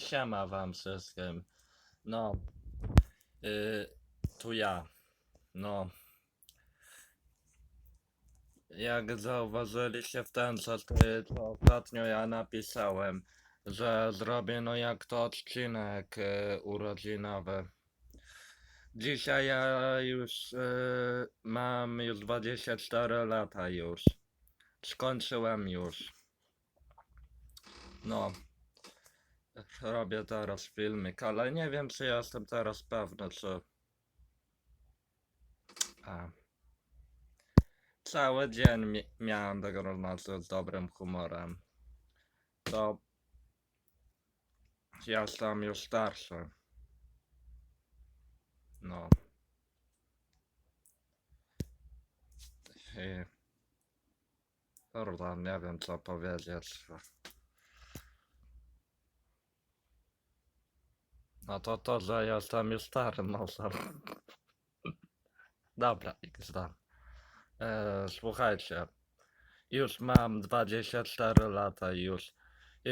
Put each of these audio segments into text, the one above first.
Siema wam wszystkim. No, y, tu ja. No. Jak zauważyliście w ten czas, y, to ostatnio ja napisałem, że zrobię no jak to odcinek y, urodzinowy. Dzisiaj ja już y, mam już 24 lata już. Skończyłem już. No. Robię teraz filmik, ale nie wiem czy jestem teraz pewny, czy... A. Cały dzień mi miałem tego rozmawiać z dobrym humorem. To... Jestem już starszy. No. I... Kurde, nie wiem co powiedzieć. To to, że jestem już stary, może. Dobra, XD. E, słuchajcie, już mam 24 lata już. I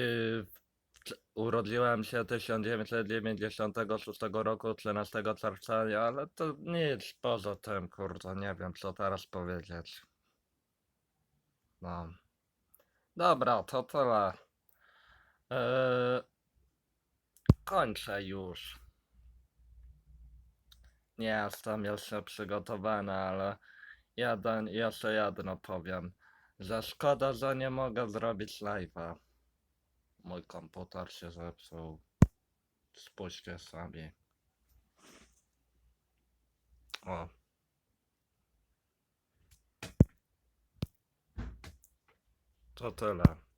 c- urodziłem się 1996 roku, 13 czerwca, ale to nic poza tym, kurde, nie wiem co teraz powiedzieć. No. Dobra, to tyle. E, kończę już. Nie jestem jeszcze przygotowany, ale jeden, jeszcze jedno powiem, że szkoda, że nie mogę zrobić live'a. Mój komputer się zepsuł. Spójrzcie sami. O. To tyle.